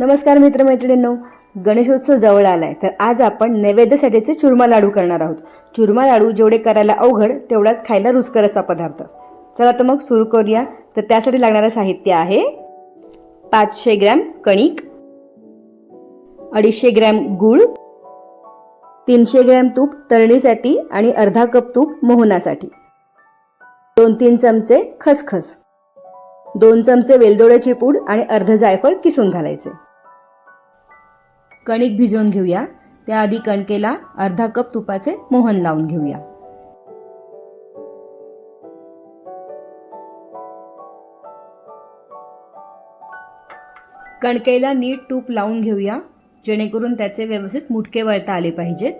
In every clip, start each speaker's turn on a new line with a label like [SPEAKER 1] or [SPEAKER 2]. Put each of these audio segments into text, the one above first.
[SPEAKER 1] नमस्कार मित्रमैत्रिणींनो गणेशोत्सव जवळ आलाय. तर आज आपण नैवेद्यासाठीचे चुरमा लाडू करणार आहोत. चुरमा लाडू जेवढे करायला अवघड तेवढाच खायला रुचकर असा पदार्थ. चला तर मग सुरू करूया. तर त्यासाठी लागणारं साहित्य आहे पाचशे ग्रॅम कणिक अडीचशे ग्रॅम गूळ तीनशे ग्रॅम तूप तळणीसाठी आणि अर्धा कप तूप मोहनासाठी. दोन तीन चमचे खसखस. दोन चमचे वेलदोड्याची पूड आणि अर्ध जायफळ किसून घालायचे. कणिक भिजवून घेऊया. त्याआधी कणकेला अर्धा कप तुपाचे मोहन लावून घेऊया. कणकेला नीट तूप लावून घेऊया जेणेकरून त्याचे व्यवस्थित मुटके वळता आले पाहिजेत.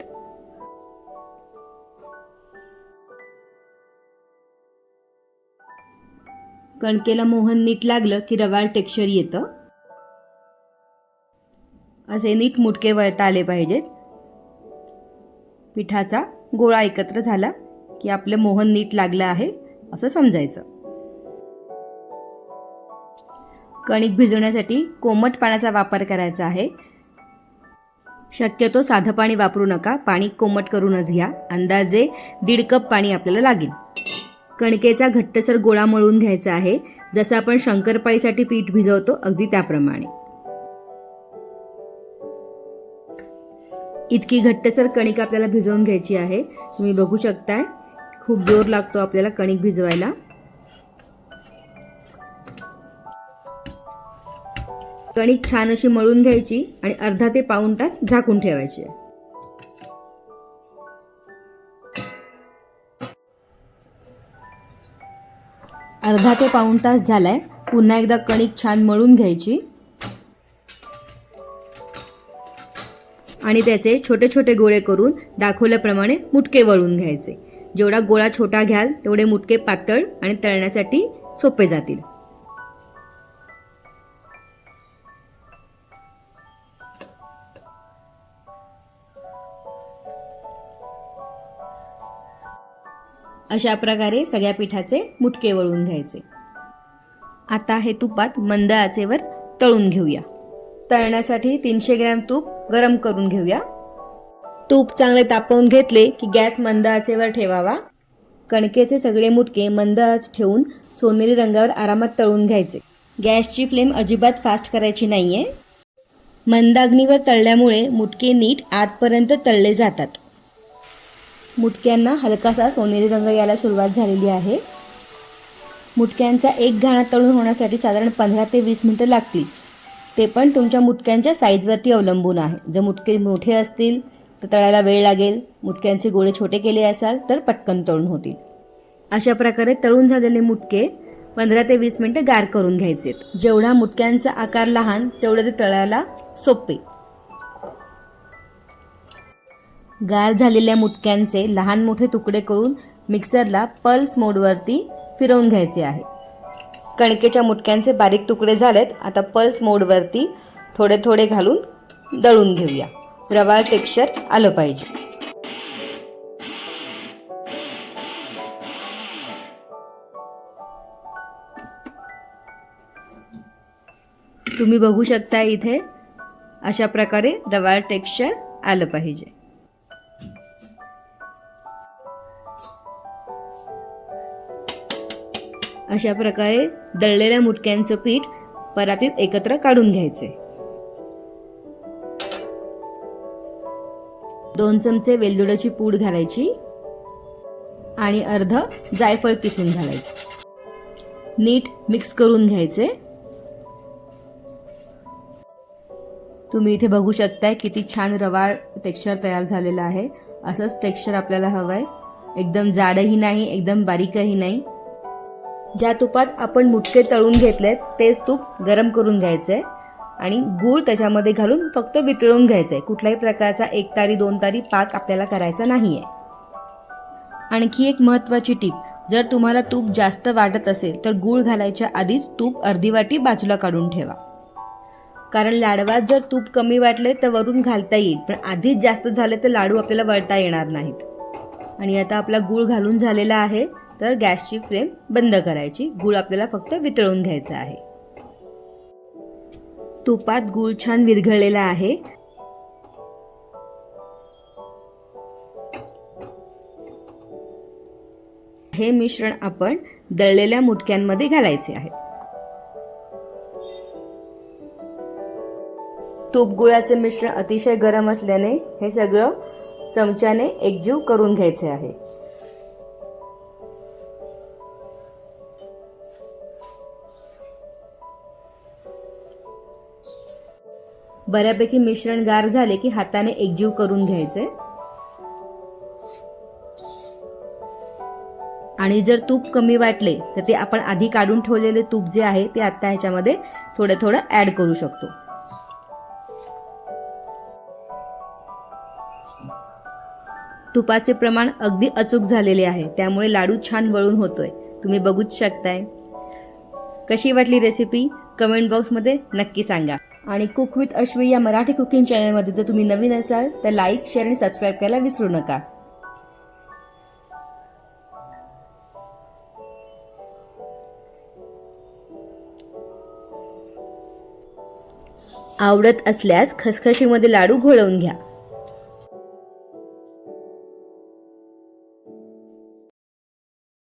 [SPEAKER 1] कणकेला मोहन नीट लागलं की रवाळ टेक्स्चर येतं. असे नीट मुटके वळता आले पाहिजेत. पिठाचा गोळा एकत्र झाला की आपलं मोहन नीट लागलं आहे असं समजायचं. कणिक भिजवण्यासाठी कोमट पाण्याचा वापर करायचा आहे. शक्यतो साधं पाणी वापरू नका पाणी कोमट करूनच घ्या. अंदाजे दीड कप पाणी आपल्याला लागेल. कणकेचा घट्टसर गोळा मळून घ्यायचा आहे. जसं आपण शंकरपाळीसाठी पीठ भिजवतो अगदी त्याप्रमाणे. इतकी घट्टसर कणिक आपल्याला भिजवून घ्यायची आहे. तुम्ही बघू शकताय. खूप जोर लागतो आपल्याला कणिक भिजवायला. कणिक छान अशी मळून घ्यायची आणि अर्धा ते पाऊण तास झाकून ठेवायची. अर्धा ते पाऊण तास झालाय. पुन्हा एकदा कणिक छान मळून घ्यायची. आणि त्याचे छोटे छोटे गोळे करून दाखवल्याप्रमाणे मुटके वळून घ्यायचे. जेवढा गोळा छोटा घ्याल तेवढे मुटके पातळ आणि तळण्यासाठी सोपे जातील. अशा प्रकारे सगळ्या पिठाचे मुटके वळून घ्यायचे. आता हे तुपात मंद आचेवर तळून घेऊया. तळण्यासाठी तीनशे ग्रॅम तूप गरम करून घेऊया. तूप चांगले तापवून घेतले की गॅस मंद आचेवर ठेवावा. कणकेचे सगळे मुटके मंद आच ठेवून सोनेरी रंगावर आरामात तळून घ्यायचे. गॅसची फ्लेम अजिबात फास्ट करायची नाही आहे मंदाग्नीवर तळल्यामुळे मुटके नीट आतपर्यंत तळले जातात. मुटक्यांना हलकासा सोनेरी रंग यायला सुरुवात झालेली आहे. मुटक्यांचा एक घाणा तळून होण्यासाठी साधारण पंधरा ते वीस मिनटं लागतील. ते पण तुमच्या मुटक्यांच्या साईजवरती अवलंबून आहे. जर मुटके मोठे असतील तर तळायला वेळ लागेल. मुटक्यांचे गोळे छोटे केले असाल तर पटकन तळून होतील. अशा प्रकारे तळून झालेले मुटके पंधरा ते वीस मिनटं गार करून घ्यायचे जेवढा मुटक्यांचा आकार लहान तेवढं ते तळायला सोपे. गार झालेल्या मुटक्यांचे लहान मोठे तुकडे करून मिक्सरला पल्स मोडवरती फिरवून घ्यायचे आहे. कणकेच्या मुटक्यांचे बारीक तुकडे झालेत. आता पल्स मोडवरती थोडे थोडे घालून दळून घेऊया. रवाळ टेक्स्चर आलं पाहिजे. तुम्ही बघू शकता इथे अशा प्रकारे रवाळ टेक्स्चर आलं पाहिजे. अशा प्रकारे दळलेल्या मुटक्यांचं पीठ परातीत एकत्र काढून घ्यायचे. दोन चमचे वेलदोड्याची पूड घालायची आणि अर्ध जायफळ किसून घालायचं. नीट मिक्स करून घ्यायचे. तुम्ही इथे बघू शकताय किती छान रवाळ टेक्स्चर तयार झालेलं आहे. असंच टेक्स्चर आपल्याला हवं आहे एकदम जाडही नाही एकदम बारीकही नाही. ज्या तुपात आपण मुटके तळून घेतलेत तेच तूप गरम करून घ्यायचं आहे आणि गूळ त्याच्यामध्ये घालून फक्त वितळून घ्यायचं आहे कुठल्याही प्रकारचा एक तारी दोन तारी पाक आपल्याला करायचा नाही आहे आणखी एक महत्त्वाची टीप जर तुम्हाला तूप जास्त वाटत असेल तर गूळ घालायच्या आधीच तूप अर्धी वाटी बाजूला काढून ठेवा. कारण लाडवात जर तूप कमी वाटले तर वरून घालता येईल पण आधीच जास्त झाले तर लाडू आपल्याला वळता येणार नाहीत. आणि आता आपला गूळ घालून झालेला आहे. तर गॅसची फ्लेम बंद करायची. गूळ आपल्याला फक्त वितळून घ्यायचा आहे. तुपात गूळ छान विरघळलेला आहे. हे मिश्रण आपण दळलेल्या मुटक्यांमध्ये घालायचे आहे. तूप गुळाचे मिश्रण अतिशय गरम असल्याने हे सगळं चमच्याने एकजीव करून घ्यायचे आहे. बऱ्यापैकी मिश्रण गार झाले की हाताने एकजीव करून घ्यायचे. आणि जर तूप कमी वाटले तर ते आपण आधी काढून ठेवलेले तूप जे आहे ते आता ह्याच्यामध्ये थोडं थोडं ऍड करू शकतो. तुपाचे प्रमाण अगदी अचूक झालेले आहे त्यामुळे लाडू छान वळून होतोय. तुम्ही बघूच शकताय. कशी वाटली रेसिपी कमेंट बॉक्समध्ये नक्की सांगा. आणि कुक विथ अश्वी या मराठी कुकिंग चॅनलमध्ये जर तुम्ही नवीन असाल तर लाईक शेअर आणि सबस्क्राईब करायला विसरू नका. आवडत असल्यास खसखशीमध्ये लाडू घोळवून घ्या.